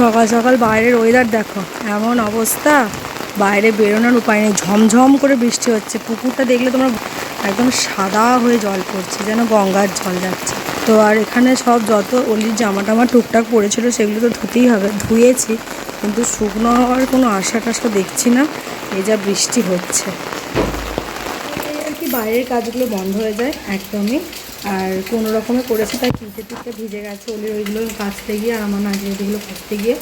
সকাল সকাল বাইরের ওয়েদার দেখো, এমন অবস্থা। বাইরে বেরোনোর উপায় নেই, ঝমঝম করে বৃষ্টি হচ্ছে। পুকুরটা দেখলে তোমরা একদম সাদা হয়ে জল পড়ছে, যেন গঙ্গার জল যাচ্ছে। তো আর এখানে সব যত অলির জামা টামা টুকটাক পড়েছিল, সেগুলো তো ধুতেই হবে, ধুয়েছি। কিন্তু শুকনো হওয়ার কোনো আশা টাশা দেখছি না, এই যা বৃষ্টি হচ্ছে। বাইরের কাজগুলো বন্ধ হয়ে যায় একদমই। আর কোনো রকমে করেছে তাই তিনটে তিনটে ভিজে গেছে, ওলির ওইগুলো কাচতে গিয়ে আর আমার নাজিগুলো করতে গিয়ে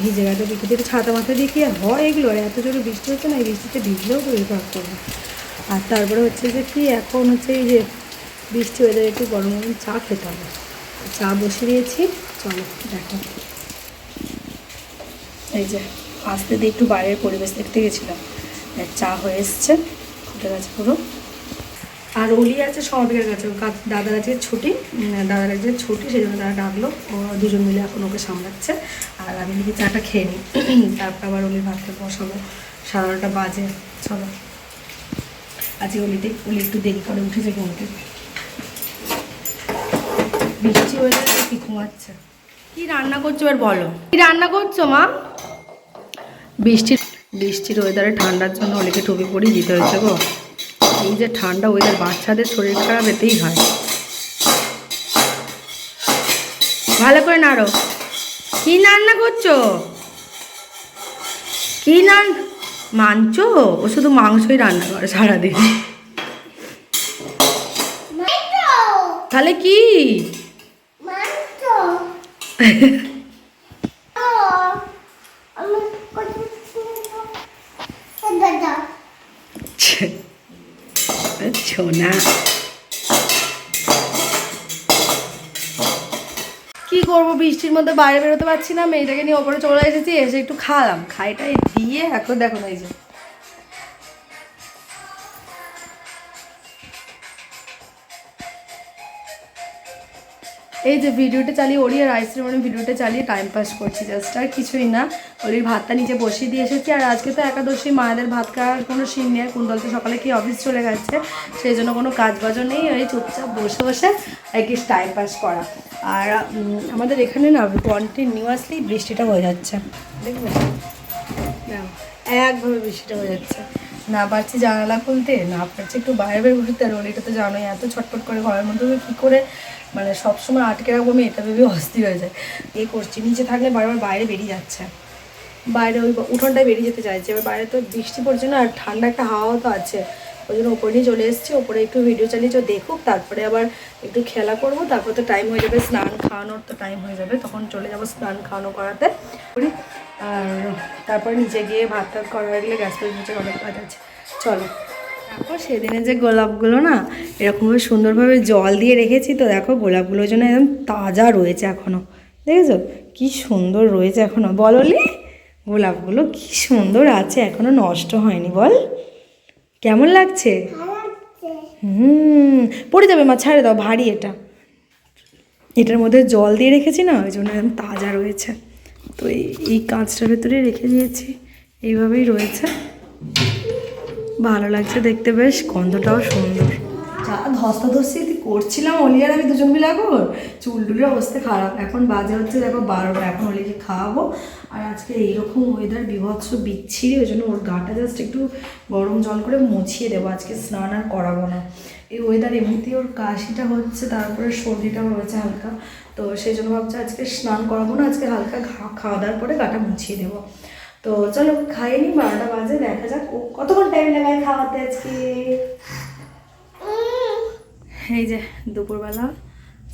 ভিজে গেছে। বিকেতে একটু ছাতা মাথা দিয়ে কি হয় এগুলো? আর এত জোরে বৃষ্টি হচ্ছে না, এই বৃষ্টিতে ভিজলেও তো এই করবে। আর তারপরে হচ্ছে যে কি, এখন হচ্ছে এই যে বৃষ্টি ওয়েদারে একটু গরম গরম চা খেতে হবে। চা বসিয়ে দিয়েছি, চলো দেখো এই যে আসতে দিয়ে একটু বাইরের পরিবেশ দেখতে গেছিলাম। চা হয়ে এসছে, ফুটে গেছে পুরো। আর অলি আছে সমাপিকার কাছে দাদার আজকে ছুটি দাদার আজকে ছুটি সেই জন্য তারা ডাকলো। ও দুজন মিলে এখন ওকে সামলাচ্ছে। আর আমি লিখে চাটা খেয়ে নিই। তারপর আবার অলির ভাতটা বসাবো। সাড়ে বাজে। চলো। আজকে অলিতে অলি একটু দেরি করে উঠেছে ঘুমতে। বৃষ্টি হয়ে যাচ্ছে কি ঘুমাচ্ছে? কি রান্না করছ এবার বলো। কি রান্না করছ মা? বৃষ্টির বৃষ্টির ওয়েদারে ঠান্ডার জন্য অলিকে টুপি পরিয়ে দিতে হয়েছে গো। এই যে ঠান্ডা ওয়েদার বাচ্চাদের শরীর খারাপ এতেই হয়। ভালো করে নাড়ো। কি রান্না করছ? কি নান মাংস ও শুধু মাংসই রান্না করে সারাদিন। তাহলে কি? কি করব? বৃষ্টির মধ্যে বাইরে বেরোতে পারছি না, মেয়েটাকে নিয়ে ওপরে চলে এসেছি, এসে একটু খালাম। খাইটাই দিয়ে এখন দেখো না এই যে এই যে ভিডিওটা চালিয়ে ওরি আর আইসক্রিমের ভিডিওটা চালিয়ে টাইম পাস করছি জাস্ট আর কিছুই না। ওলির ভাতটা নিচে বসিয়ে দিয়ে এসেছি। আর আজকে তো একাদশী মায়েদের ভাত খাওয়ার কোনো সিন নেই। কুন্দল তো সকালে কি অফিস চলে গেছে সেই জন্য কোনো কাজ বাজও নেই ওই চুপচাপ বসে বসে কি টাইম পাস করা। আর আমাদের এখানে না কন্টিনিউয়াসলি বৃষ্টিটা হয়ে যাচ্ছে। দেখবে দেখো, একভাবে বৃষ্টিটা হয়ে যাচ্ছে। না পারছি জানালা খুলতে, না পারছি একটু বাইরে বের করতে। আর ওলিটা তো জানোই, এত ছটফট করে ঘরের মধ্যে কী করে মানে সবসময় আটকে রাখব আমি, এটা ভেবে অস্থির হয়ে যায়। এ করছি, নিচে থাকলে বারবার বাইরে বেরিয়ে যাচ্ছে। বাইরে ওই উঠোনটায় বেরিয়ে যেতে চাইছে। এবার বাইরে তো বৃষ্টি পড়ছে না, আর ঠান্ডা একটা হাওয়াও তো আছে। ওই জন্য ওপরে নিয়ে চলে এসেছি, ওপরে একটু ভিডিও চালিয়েছে দেখুক, তারপরে আবার একটু খেলা করব, তারপর তো টাইম হয়ে যাবে স্নান খাওয়ানোর, তো টাইম হয়ে যাবে। তখন চলে যাব স্নান খাওয়ানো করাতে। করি। আর তারপর নিচে গিয়ে ভাত টাত করা হয়ে গ্যাস পরিচে অনেক কাজ আছে চলো। দেখো সেদিনে যে গোলাপগুলো না, এরকমভাবে সুন্দরভাবে জল দিয়ে রেখেছি তো, দেখো গোলাপগুলোর জন্য একদম তাজা রয়েছে এখনও দেখেছ? কি সুন্দর রয়েছে এখনও বললি গোলাপগুলো কি সুন্দর আছে এখনও নষ্ট হয়নি, বল। কেমন লাগছে? হুম, পড়ে যাবে মা, ছাড়ে দাও, ভারী এটা। এটার মধ্যে জল দিয়ে রেখেছি না, ওই জন্য একদম তাজা রয়েছে। তো এই কাঁচটার ভেতরে রেখে দিয়েছি। এইভাবেই রয়েছে। ভালো লাগছে দেখতে বেশ, গন্ধটাও সুন্দর। যা ধস্তাধস্তি করছিলাম অলি আর আমি দুজন মিলে এখন, চুল টুলের অবস্থা খারাপ। এখন বাজে হচ্ছে দেখো বারোটা, এখন অলিকে খাওয়াবো। আর আজকে এইরকম ওয়েদার বিভৎস বিচ্ছিরি, ওই জন্য ওর গাটা জাস্ট একটু গরম জল করে মুছিয়ে দেবো। আজকে স্নান আর করাবো না। এই ওয়েদার এমনিতেই ওর কাশিটা হচ্ছে, তারপরে সর্দিটাও রয়েছে হালকা। তো সেই জন্য ভাবছি আজকে স্নান করাবো না, আজকে হালকা খাওয়া দাওয়ার পরে গাটা মুছিয়ে দেবো। তো চলো খাইয়ে নি, বারোটা বাজে, দেখা যাক ও কতক্ষণ টাইম লাগায় খাওয়াতে আজকে? এই যে দুপুরবেলা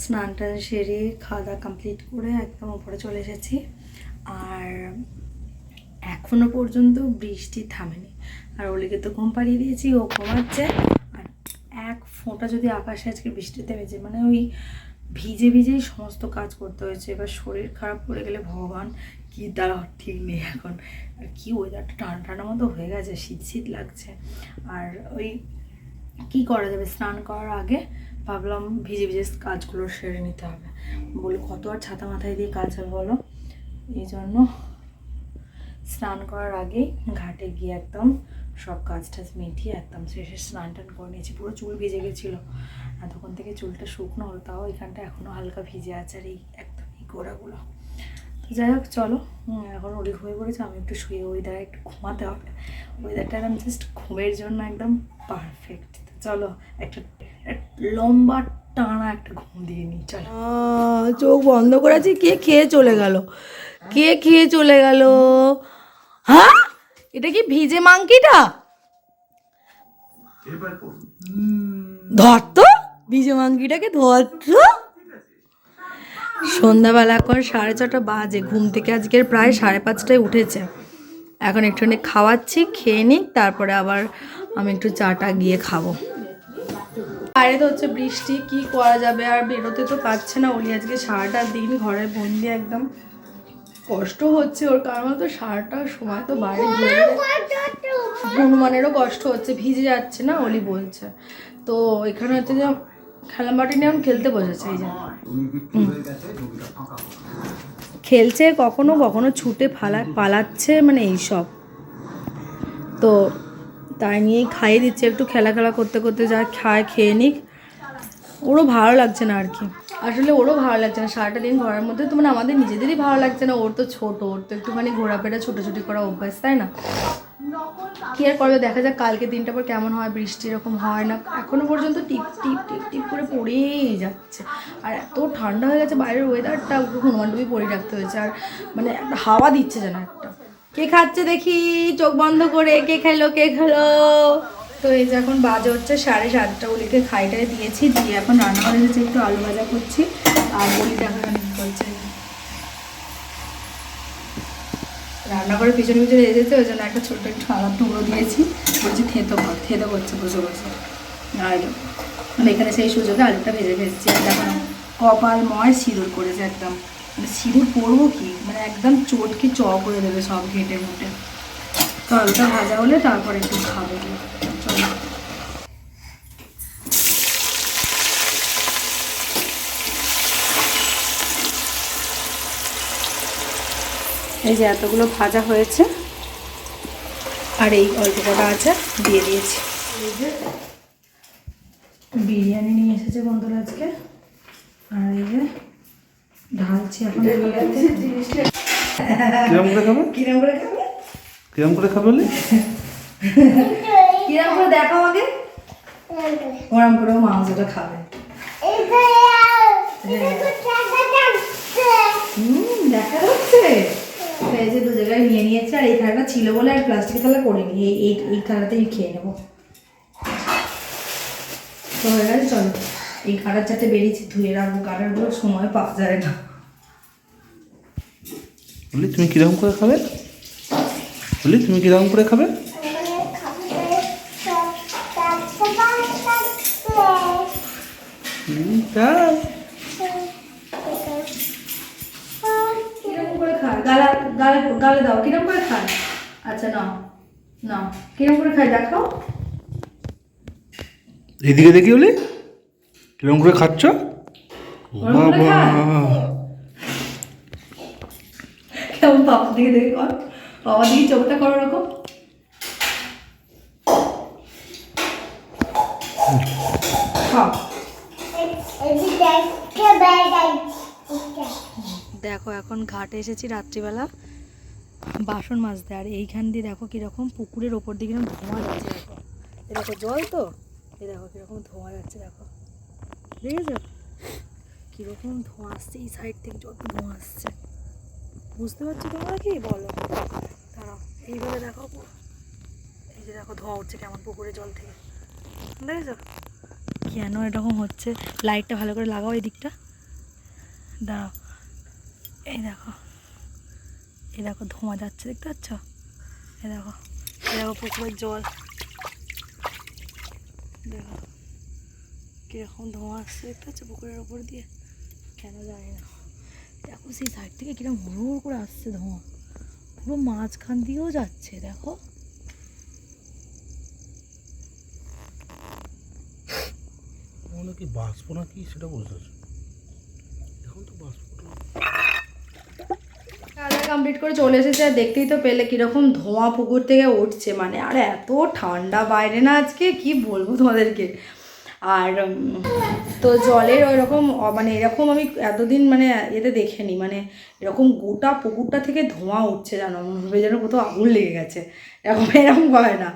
স্নানটা সেরে খাওয়া দাওয়া কমপ্লিট করে একদম উপরে চলে এসেছি। আর এখনও পর্যন্ত বৃষ্টি থামেনি। আর ওলিকে তো ঘুম পাড়িয়ে দিয়েছি, ও ঘুমাচ্ছে। ফোঁটা যদি আকাশে আজকে বৃষ্টিতে থেমেছে মানে ওই ভিজে ভিজেই সমস্ত কাজ করতে হয়েছে। এবার শরীর খারাপ করে গেলে ভগবান কি দ্বারা ঠিক নেই এখন। আর কি ওয়েদারটা ঠান্ডা ঠান্ডা মতো হয়ে গেছে, শীত শীত লাগছে। আর ওই কি করা যাবে? স্নান করার আগে ভাবলাম ভিজে ভিজে কাজগুলো সেরে নিতে হবে। বলে কত আর ছাতা মাথায় দিয়ে কাজ হবে বলো? এই জন্য স্নান করার আগেই ঘাটে গিয়ে একদম সব কাজ টাজ মিটিয়ে একদম শেষে স্নান টান করে নিয়েছি, পুরো চুল ভিজে গেছিল। আর এতক্ষণ থেকে চুলটা শুকনো হলো, তাও এখানটা এখনও হালকা ভিজে আছে আর এই একদম এই গোড়াগুলো যাই হোক, চলো এখন ওরি হয়ে পড়েছে, আমি একটু শুয়ে ওয়েদার একটু ঘুমাতে হবে। ওয়েদারটা একদম জাস্ট ঘুমের জন্য একদম পারফেক্ট তো চলো, একটা লম্বা টানা একটা ঘুম দিয়ে নিই, চলো। চোখ বন্ধ করেছি, কে খেয়ে চলে গেল? কে খেয়ে চলে গেল? হ্যাঁ? এটা কি ভিজে মাংকিটা? ধর তো ভিজে মাংকিটাকে ধর তো। সন্ধ্যাবেলা এখন সাড়ে ছটা বাজে ঘুম থেকে আজকের প্রায় সাড়ে পাঁচটায় উঠেছে। এখন একটুখানি খাওয়াচ্ছি খেয়ে নিই তারপরে আবার আমি একটু চাটা গিয়ে খাব। বাইরে তো হচ্ছে বৃষ্টি কি করা যাবে? আর বেরোতে তো পারছে না ওলি আজকে সারাটা দিন ঘরে বন্দি একদম। কষ্ট হচ্ছে ওর কারণ তো সারাটা সময় তো বাইরে ঘুরে হনুমানেরও কষ্ট হচ্ছে ভিজে যাচ্ছে না ওলি বলছে। তো এখানে হচ্ছে যে খেলামাটি নিয়ে এখন খেলতে বসেছে এই যে। খেলছে কখনো কখনো ছুটে ফালা পালাচ্ছে মানে এইসব। তো তাই নিয়েই খাইয়ে দিচ্ছে একটু খেলা খেলা করতে করতে যা খায় খেয়ে নিক। ওরও ভালো লাগছে না আর কি। আসলে ওরও ভালো লাগছে না। সারাটা দিন ঘরের মধ্যে তো মানে আমাদের নিজেদেরই ভালো লাগছে না। ওর তো ছোট, ওর তো একটুখানি ঘোরাফেরা, ছোটাছুটি করা অভ্যাস, তাই না? কি আর করবে? দেখা যাক কালকে দিনটা পর কেমন হয়, বৃষ্টি এরকম হয় না। এখনও পর্যন্ত টিপ টিপ টিপ টিপ করে পড়েই যাচ্ছে। আর এত ঠান্ডা হয়ে গেছে বাইরের ওয়েদারটা হনুমান ডুবি পরে রাখতে হয়েছে। আর মানে একটা হাওয়া দিচ্ছে যেন একটা। কে খাচ্ছে দেখি? চোখ বন্ধ করে, কে খেলো কে খেলো? তো এই যে এখন বাজে হচ্ছে সাড়ে সাতটা ওলিকে খাইটাই দিয়েছি দিয়ে এখন রান্নাঘরে এসেছি একটু আলু ভাজা করছি আর বলি দেখা করছে? রান্নাঘরে পিছনে পিছনে এসেছে ওই জন্য একটা ছোট্ট একটু আলার টুকরো দিয়েছি বলছি থেতো কর থেতো করছে বসে বসে। আর মানে এখানে সেই সুযোগে আলুটা ভেজে ভেজেছি আর দেখো না, কপালময় সিঁদুর করেছে একদম। মানে সিঁদুর পরবো কি? মানে একদম চটকে চ করে দেবে সব ঘেটে ঘুটে। তো আলুটা ভাজা হলে তারপর একটু খাব চলো এই যে এতগুলো ভাজা হয়েছে। আর এই অল্প কটা আছে দিয়ে দিয়েছি। এই যে বিরিয়ানি নিয়ে এসেছে বন্ধুরা আজকে। আর এই যে ঢালছি এখন কিরম করে খাবে? কিরম করে খাবে? কিরম করে খাবে কিরম করে দেখো আগে। ওরম করে মাংসটা খাবে। হুম দেখা যাচ্ছে। এই যে দু জায়গায় নিয়ে নিয়েছে আর এই থালাটা ছিল বলে আর প্লাস্টিক থালা করিনি। এই এই এই থালাতেই খেয়ে নেব। তো হয়ে গেছে চলো। এই কাটার চারটে বেরিয়েছি ধুয়ে রাখব কাটারগুলো সময় পাওয়া যায় না। বলি তুমি কীরকম করে খাবে? বলি তুমি কীরকম করে খাবে? তাই। গালা গালে দাও কীরকম করে খায়? আচ্ছা নাও নাও কীরকম করে খায় দেখাও এদিকে দেখি বলি কীরকম করে খাচ্ছ? কেমন বাবা দিকে দেখে কর বাবা দিকে চোখটা করো রকম খাও। দেখো, এখন ঘাটে এসেছি রাত্রিবেলা বাসন মাজতে। আর এইখান দিয়ে দেখো কীরকম পুকুরের ওপর দিকে কীরকম ধোঁয়া যাচ্ছে দেখো। এ দেখো জল তো? এ দেখো কীরকম ধোঁয়া যাচ্ছে দেখো। দেখেছ? কীরকম ধোঁয়া আসছে, এই সাইড থেকে যত ধোঁয়া আসছে। বুঝতে পারছ তোমরা কি? বলো। দাঁড়াও, এইভাবে দেখো এই যে দেখো ধোঁয়া উঠছে কেমন পুকুরের জল থেকে। দেখেছ? কেন এরকম হচ্ছে? লাইটটা ভালো করে লাগাও এই দিকটা। দাঁড়াও। এই দেখো। এই দেখো, ধোঁয়া যাচ্ছে, দেখতে পাচ্ছ? এই দেখো এই দেখো পুকুরের জল। দেখো, কীরকম ধোঁয়া আসছে, দেখতে পাচ্ছ পুকুরের ওপর দিয়ে? কেন জানি না। দেখো সেই সাইড থেকে কীরকম হুড় করে আসছে ধোঁয়া। পুরো মাঝখান দিয়েও যাচ্ছে, দেখো। কি বাঁচবো না কি সেটা বুঝতে পারছি এখন তো বাঁচবো কালার কমপ্লিট করে চলে এসেছে আর দেখতেই তো পেলে কীরকম ধোঁয়া পুকুর থেকে উঠছে। মানে আর এত ঠান্ডা বাইরে না আজকে, কি বলব তোমাদেরকে? আর তো জলের ওই রকম মানে এরকম আমি এতদিন মানে এতে দেখিনি। মানে এরকম গোটা পুকুরটা থেকে ধোঁয়া উঠছে জানো হবে যেন কোথাও আগুন লেগে গেছে। এরকম এরকম হয় না।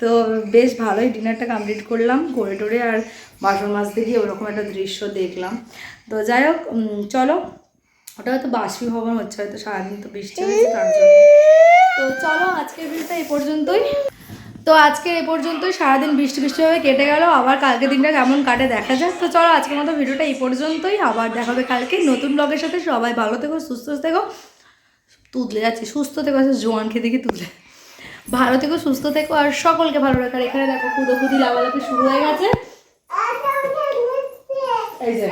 তো বেশ ভালোই ডিনারটা কমপ্লিট করলাম, করে টোরে আর বাসন মাজতে গিয়ে ওরকম একটা দৃশ্য দেখলাম। তো যাই হোক চলো ওটা হয়তো বাষ্পীভবন হচ্ছে হয়তো সারাদিন তো বৃষ্টি হয়েছে তার জন্য। তো চলো আজকের ভিডিওটা এই পর্যন্তই। তো আজকে এ পর্যন্তই সারাদিন বৃষ্টি বৃষ্টিভাবে কেটে গেল আবার কালকে দিনটা কেমন কাটে দেখা যাক। তো চলো আজকের মতো ভিডিওটা এই পর্যন্তই আবার দেখা হবে কালকে নতুন ব্লগের সাথে। সবাই ভালো থেকো সুস্থ থেকো। তুতলে যাচ্ছে সুস্থ থেকো আচ্ছা জোয়ান খেতে গিয়ে তুতলে। ভালো থেকো সুস্থ থেকো আর সকলকে ভালো রাখার এখানে দেখো কুদো কুদি লাভালাভি শুরু হয়ে গেছে। এই যে।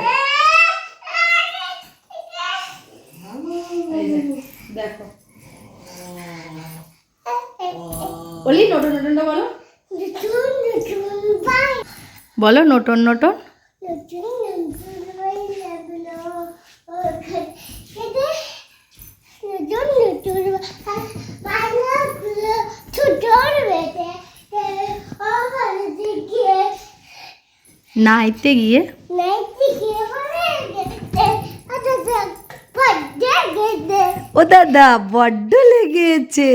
বলো নটন নটন নাইতে গিয়ে? ও দাদা বড্ড লেগেছে।